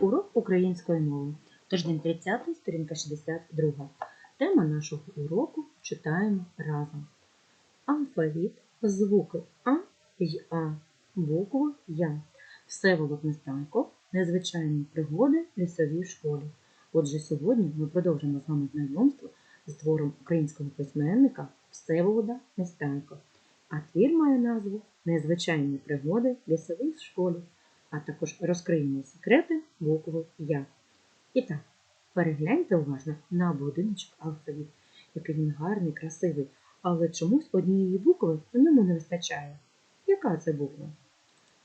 Урок української мови. Тиждень 30, сторінка 62. Тема нашого уроку читаємо разом. Алфавіт, звуки А й А, букви Я. Всеволод Нестайко, незвичайні пригоди лісові в школі. Отже, сьогодні ми продовжимо з вами знайомство з твором українського письменника Всеволода Нестайко. А твір має назву Незвичайні пригоди лісових школі, а також розкриємо секрети букви Я. І так, перегляньте уважно на будиночок алфавіт, який він гарний, красивий, але чомусь однієї букви в ньому не вистачає. Яка це буква?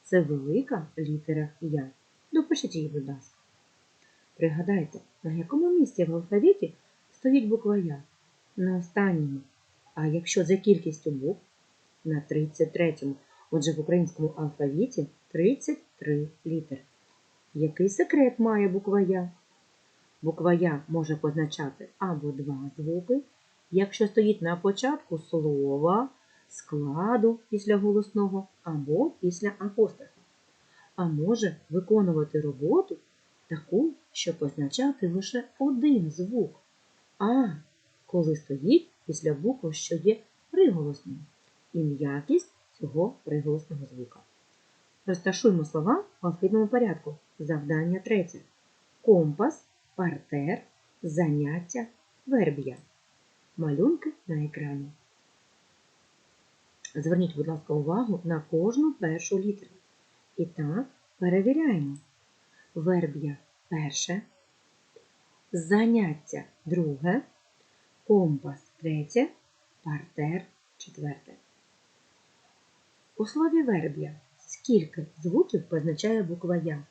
Це велика літера Я. Допишіть її, будь ласка. Пригадайте, на якому місці в алфавіті стоїть буква Я? На останньому. А якщо за кількістю букв? На 33-му. Отже, в українському алфавіті 33 літери. Який секрет має буква Я? Буква Я може позначати або два звуки, якщо стоїть на початку слова, складу після голосного або після апострофа. А може виконувати роботу таку, що позначати лише один звук. А коли стоїть після букви, що є приголосною, і м'якість цього приголосного звука. Розташуємо слова в алфавітному порядку. Завдання третє. Компас, партер, заняття, вербія. Малюнки на екрані. Зверніть, будь ласка, увагу на кожну першу літеру. І так, перевіряємо. Вербія перше, заняття друге, компас третє, партер четверте. У слові вербія скільки звуків позначає буква Я?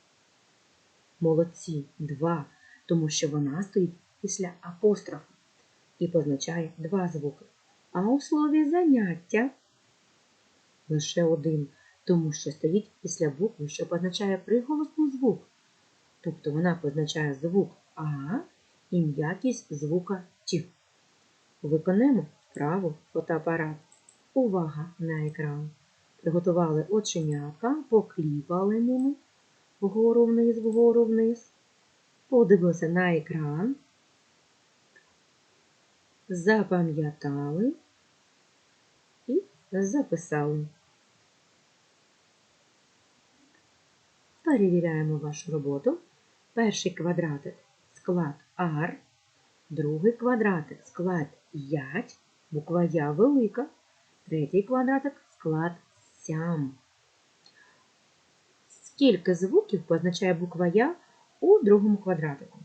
Молодці два, тому що вона стоїть після апострофу і позначає два звуки. А у слові заняття лише один, тому що стоїть після букви, що позначає приголосний звук. Тобто вона позначає звук А і м'якість звука Т. Виконаємо вправу фотоапарат. Увага на екран. Приготували оченятка, покліпали ними вгору вниз, вгору вниз. Подивилися на екран. Запам'ятали і записали. Перевіряємо вашу роботу. Перший квадратик склад ар, другий квадратик склад ять, буква Я велика, третій квадратик склад сям. Скільки звуків позначає буква Я у другому квадратику?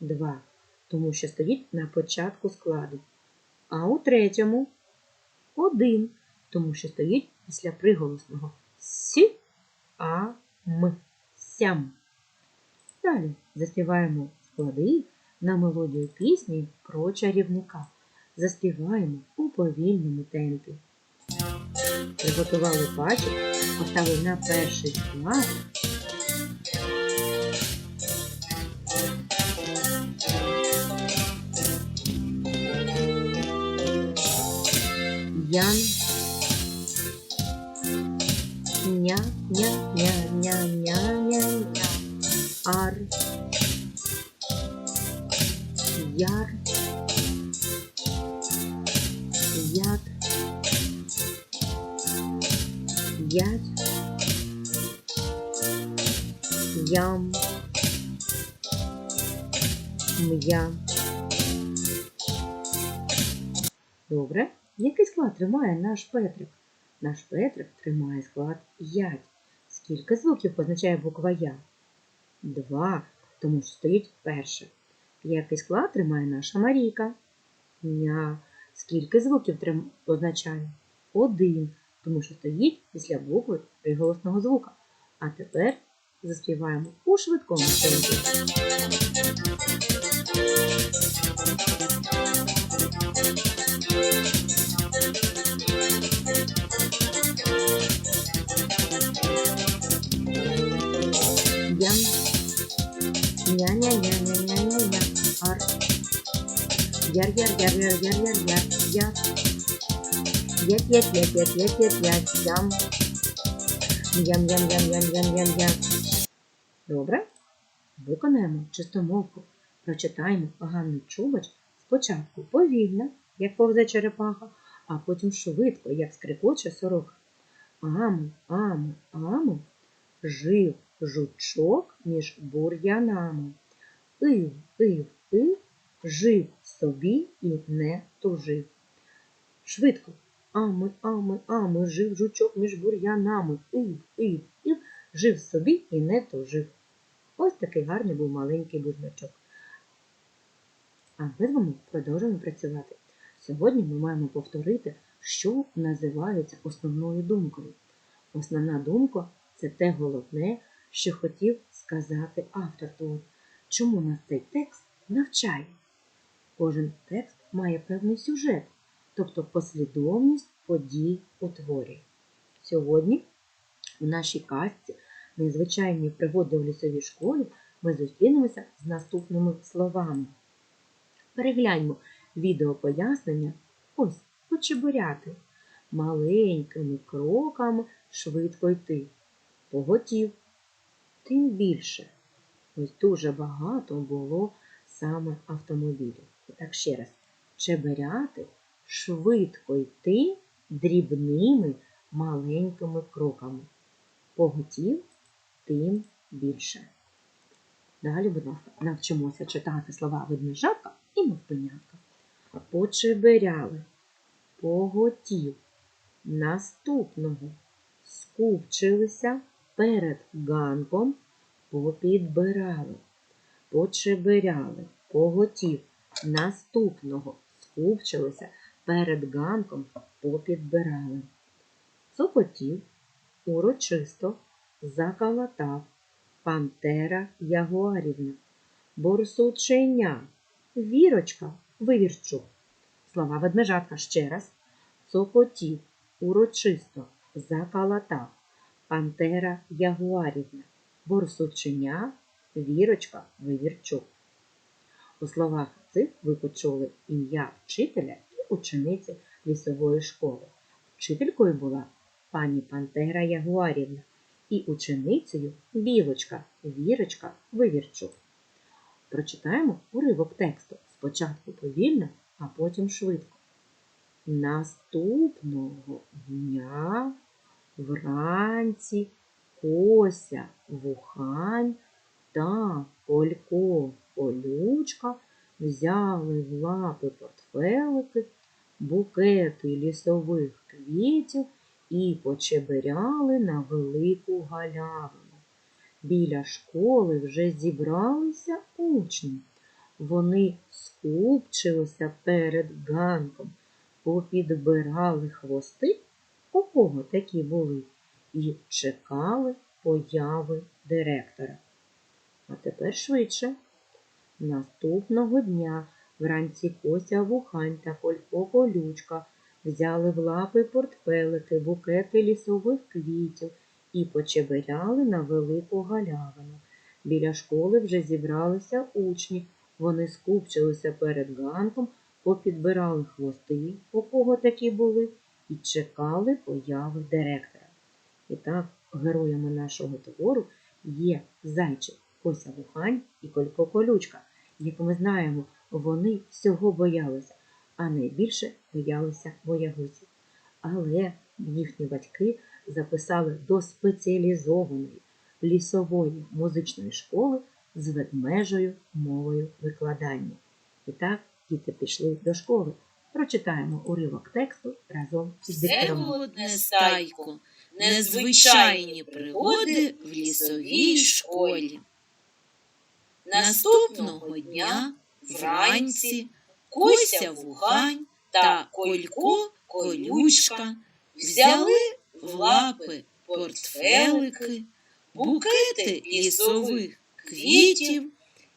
Два, тому що стоїть на початку складу. А у третьому один, тому що стоїть після приголосного С, А, М. Сям. Далі заспіваємо склади на мелодію пісні про чарівника. Заспіваємо у повільному темпі. Приготували пачок, поставили на перший склад. Ян. Ня, ня, ня, ня, ня, ня, ня. Ар. Яр. Ям. М'я. Добре. Який склад тримає наш Петрик? Наш Петрик тримає склад ять. Скільки звуків позначає буква Я? Два, тому що стоїть перше. Який склад тримає наша Марійка? Ня. Скільки звуків трим... означає? Один, тому що стоїть після букви приголосного звука. А тепер заспіваємо у швидкому темпі. Ня-ня-ня-ня-ня-ня-ня. Ар. Яр-яр-яр-яр-яр-яр-яр. Яр. Ять-ять-ять-ять-ять-ять-ять. Ям. Ям-ям-ям-ям-ям-ям-ям. Добре? Виконаємо чистомовку. Прочитаємо Ганну Чубач спочатку повільно, як повзе черепаха, а потім швидко, як скрикоче сорока. Аму, аму, аму, жив жучок між бур'янами. Ив, ив, ив, жив собі і не тужив. Швидко. Ами, ами, ами, жив жучок між бур'янами. Ив, ив, ив, жив собі і не тужив. Ось такий гарний був маленький бурячок. А ми з вами продовжуємо працювати. Сьогодні ми маємо повторити, що називається основною думкою. Основна думка це те головне, що хотів сказати автор твору. Чому нас цей текст навчає? Кожен текст має певний сюжет, тобто послідовність подій у творі. Сьогодні у нашій казці незвичайні пригоди у лісовій школі ми зустрінемося з наступними словами. Перегляньмо відео пояснення ось почебуряти. Маленькими кроками швидко йти. Поготів. Тим більше. Ось дуже багато було саме автомобілів. І так ще раз. Чеберяти, швидко йти дрібними маленькими кроками. Поготів, тим більше. Далі, будь ласка, навчимося читати слова ведмежатка і мовпенятка. Почеберяли, поготів, наступного скупчилися перед ганком, попідбирали, почеберяли, поготів, наступного скупчилися перед ганком, попідбирали. Цокотів, урочисто заколотав Пантера Ягуарівна, Борсученя, Вірочка, Вивірчук. Слова ведмежатка ще раз. Цокотів, урочисто, заколотав. Пантера Ягуарівна, Борсученя, Вірочка, Вивірчук. У словах цих ви почули ім'я вчителя і учениці лісової школи. Вчителькою була пані Пантера Ягуарівна і ученицею Білочка, Вірочка, Вивірчук. Прочитаємо уривок тексту спочатку повільно, а потім швидко. Наступного дня вранці Кося Вухань та Колько Колючка взяли в лапи портфелики, букети лісових квітів і почеберяли на велику галявину. Біля школи вже зібралися учні. Вони скупчилися перед ганком, попідбирали хвости, у кого такі були, і чекали появи директора. А тепер швидше. Наступного дня вранці Кося Вухань та Колько Колючка взяли в лапи портфелики, букети лісових квітів і почеберяли на велику галявину. Біля школи вже зібралися учні. Вони скупчилися перед ганком, попідбирали хвости, у кого такі були, і чекали появи директора. І так, героями нашого твору є зайчик Кося Вухань і Колько Колючка. Як ми знаємо, вони всього боялися, а найбільше боялися боягузів. Але їхні батьки записали до спеціалізованої лісової музичної школи з ведмежою мовою викладання. І так діти пішли до школи. Прочитаємо уривок тексту разом із диктором. Всеволод Нестайко. Незвичайні пригоди в лісовій школі. Наступного дня вранці Кося Вухань та Колько Колючка взяли в лапи портфелики, букети лісових квітів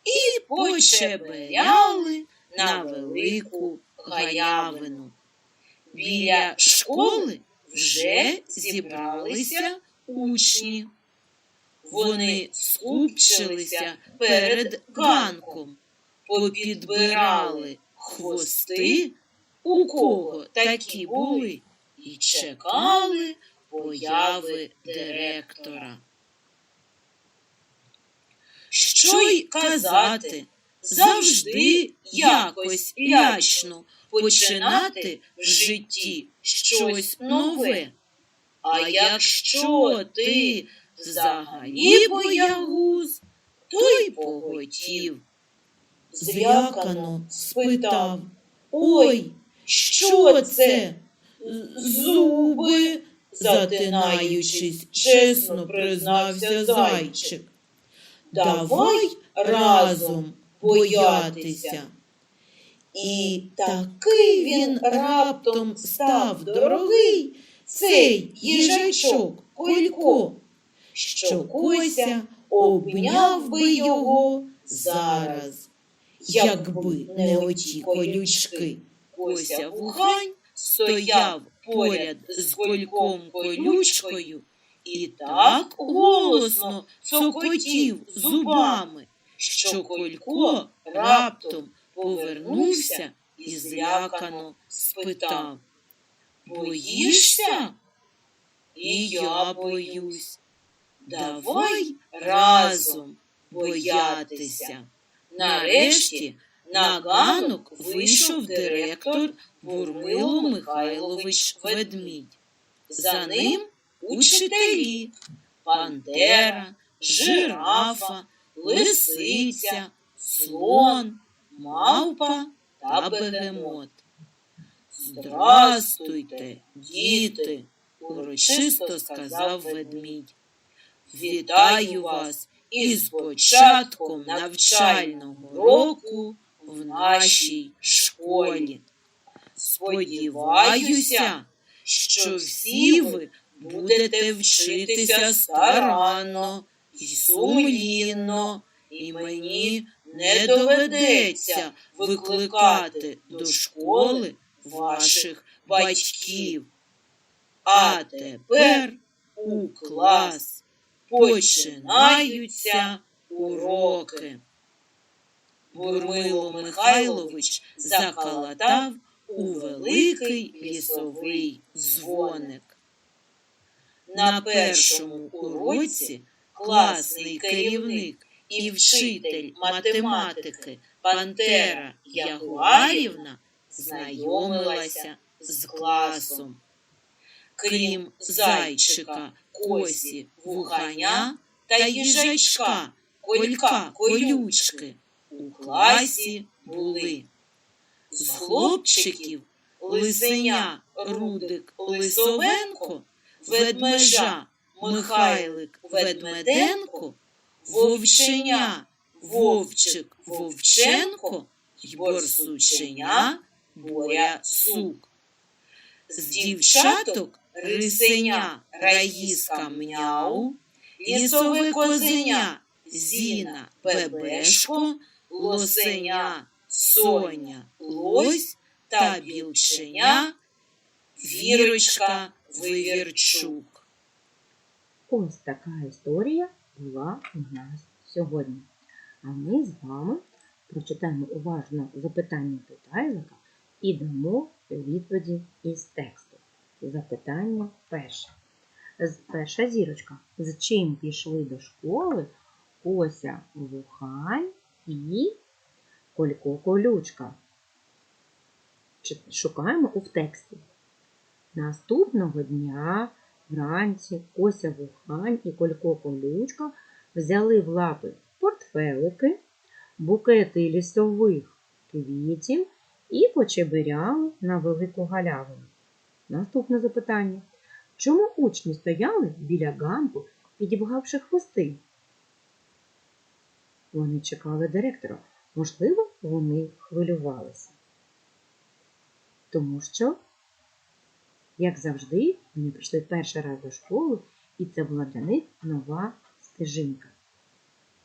і почеберяли на велику галявину. Біля школи вже зібралися учні. Вони скупчилися перед ганком, попідбирали хвости, у кого такі були, і чекали появи директора. Що й казати, завжди якось лячно починати в житті щось нове. А якщо ти взагалі боягуз, то й поготів. Злякано спитав, ой, що це? Зуби, затинаючись, чесно признався зайчик. Давай разом боятися. І такий він раптом став дорогий, цей їжачок Колько, що Кося обняв би його зараз, якби не оті колючки. Кося вухань стояв поряд з кольком колючкою і так голосно цокотів зубами, що Колько раптом повернувся і злякано спитав Боїшся? І я боюсь. Давай разом боятися. Нарешті на ганок вийшов директор Бурмило Михайлович Ведмідь. За ним учителі Пантера, жирафа, лисиця, слон, мавпа та бегемот. Здрастуйте, діти, урочисто сказав ведмідь. Вітаю вас із початком навчального року в нашій школі. Сподіваюся, що всі ви будете вчитися старанно і сумлінно, і мені не доведеться викликати до школи ваших батьків. А тепер у клас починаються уроки. Бурмило Михайлович заколотав у великий лісовий дзвоник. На першому уроці класний керівник і вчитель математики Пантера Ягуарівна знайомилася з класом. Крім зайчика, косі, вуханя та їжачка, колька, колючки, у класі були з хлопчиків лисеня, рудик, лисовенко, ведмежа, Михайлик, ведмеденко, вовченя, вовчик, вовченко й борсученя, боря сук. З дівчаток рисеня, раїска мняу, лісове козеня, зіна, бебешко, лосеня, соня, лось та білченя, вірочка, вивірчук. Ось така історія була у нас сьогодні. А ми з вами прочитаємо уважно запитання питайлика і дамо відповіді із тексту. Запитання перше. Перша зірочка. З чим пішли до школи Кося Вухань і Колько Колючка? Шукаємо у тексті. Наступного дня вранці Кося Вухань і Колько Колючка взяли в лапи портфелики, букети лісових квітів і почебиряли на велику галявину. Наступне запитання. Чому учні стояли біля ганку, підібгавши хвости? Вони чекали директора. Можливо, вони хвилювалися. Тому що, як завжди, вони прийшли перший раз до школи, і це була для них нова стежинка.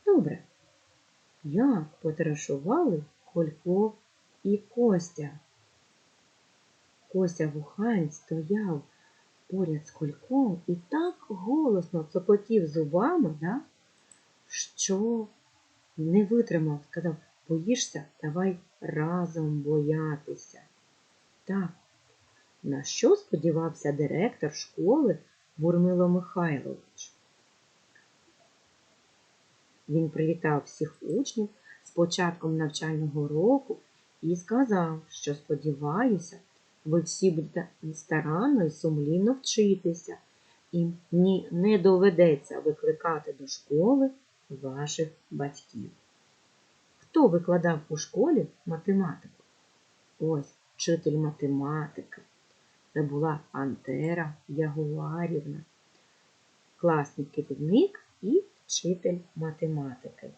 Добре. Як потарашували Колько і Костя? Кося Вухань стояв поряд з Кольком і так голосно цокотів зубами, да, що не витримав, сказав, боїшся, давай разом боятися. Так, на що сподівався директор школи Бурмило Михайлович? Він привітав всіх учнів з початком навчального року і сказав, що сподіваюся, ви всі будете старанно і сумлінно вчитися, і ні не доведеться викликати до школи ваших батьків. Хто викладав у школі математику? Ось вчитель математики. Це була Антера Ягуарівна, класний керівник і вчитель математики.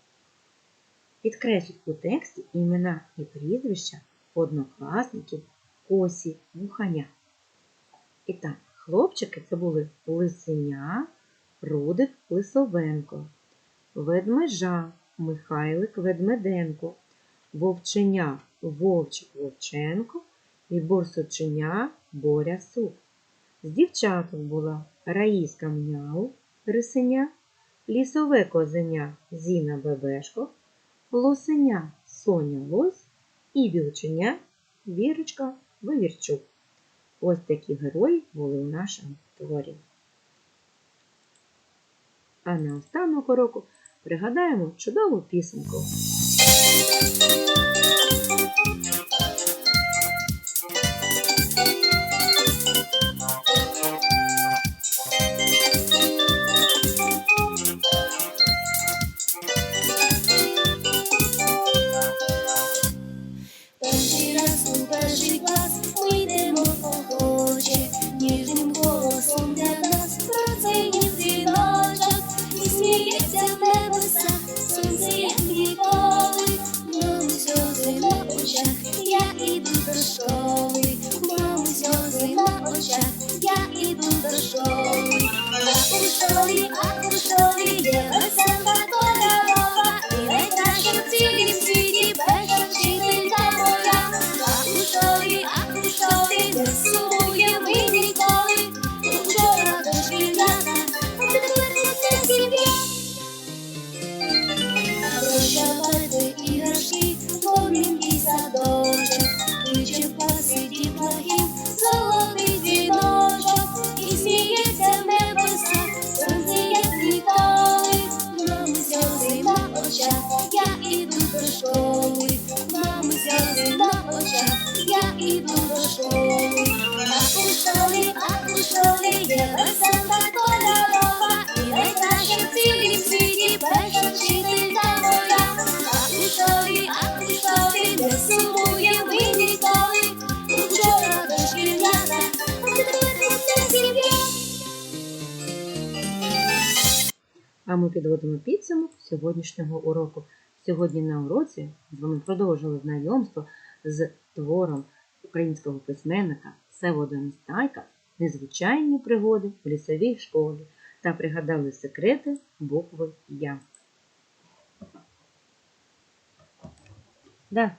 Підкресліть у тексті імена і прізвища однокласників Косі Вуханя. І так, хлопчики це були Лисеня, Рудик Лисовенко, Ведмежа Михайлик Ведмеденко, Вовченя Вовчик Вовченко і Борсученя Боря Сук. З дівчаток була Раїска Мняу Рисеня, Лісове козеня Зіна Бебешко, Лосеня Соня Лось і Вілченя Вірочка Вивірчук. Ось такі герої були у нашому творі. А на останок уроку пригадаємо чудову пісеньку. Ми підводимо підсумок сьогоднішнього уроку. Сьогодні на уроці з вами продовжили знайомство з твором українського письменника Севода Нестайка Незвичайні пригоди в лісовій школі та пригадали секрети букви Я. Да.